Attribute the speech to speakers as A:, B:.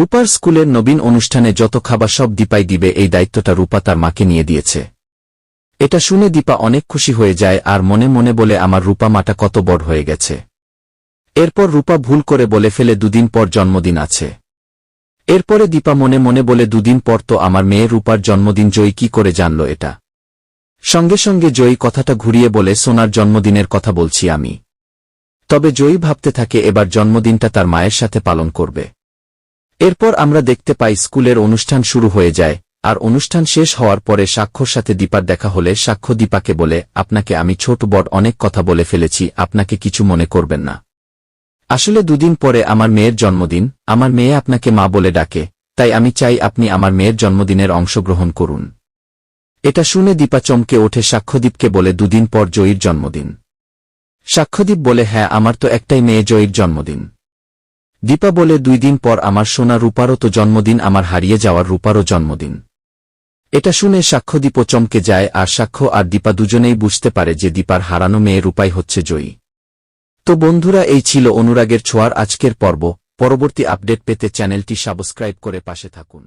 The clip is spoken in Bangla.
A: রূপার স্কুলের নবীন অনুষ্ঠানে যত খাবার সব দীপাই দিবে, এই দায়িত্বটা রূপা তার মাকে নিয়ে দিয়েছে। এটা শুনে দীপা অনেক খুশি হয়ে যায় আর মনে মনে বলে, আমার রূপা মাটা কত বড় হয়ে গেছে। এরপর রূপা ভুল করে বলে ফেলে, দুদিন পর জন্মদিন আছে। এরপরে দীপা মনে মনে বলে, দুদিন পর তো আমার মেয়ে রূপার জন্মদিন, জয়ী কি করে জানল এটা? সঙ্গে সঙ্গে জয়ী কথাটা ঘুরিয়ে বলে, সোনার জন্মদিনের কথা বলছি আমি। তবে জয়ী ভাবতে থাকে, এবার জন্মদিনটা তার মায়ের সাথে পালন করবে। এরপর আমরা দেখতে পাই স্কুলের অনুষ্ঠান শুরু হয়ে যায়, আর অনুষ্ঠান শেষ হওয়ার পরে সাক্ষ্যর সাথে দীপার দেখা হলে সাক্ষ্য দীপাকে বলে, আপনাকে আমি ছোট বড় অনেক কথা বলে ফেলেছি, আপনাকে কিছু মনে করবেন না। আসলে দুদিন পরে আমার মেয়ের জন্মদিন, আমার মেয়ে আপনাকে মা বলে ডাকে, তাই আমি চাই আপনি আমার মেয়ের জন্মদিনের অংশগ্রহণ করুন। এটা শুনে দীপা চমকে ওঠে সাক্ষ্যদীপকে বলে, দুদিন পর জয়ীর জন্মদিন। সাক্ষ্যদীপ বলে হ্যাঁ আমার তো একটাই মেয়ে জয়ীর জন্মদিন। দীপা বলে দুই দিন পর আমার সোনা রূপারও তো জন্মদিন, আমার হারিয়ে যাওয়ার রূপারও জন্মদিন। এটা শুনে সাক্ষ্য দীপ চমকে যায়, আর সাক্ষ্য আর দীপা দুজনেই বুঝতে পারে যে দীপার হারানো মেয়ে রূপাই হচ্ছে জয়ী। তো বন্ধুরা, এই ছিল অনুরাগের ছোঁয়ার আজকের পর্ব। পরবর্তী আপডেট পেতে চ্যানেলটি সাবস্ক্রাইব করে পাশে থাকুন।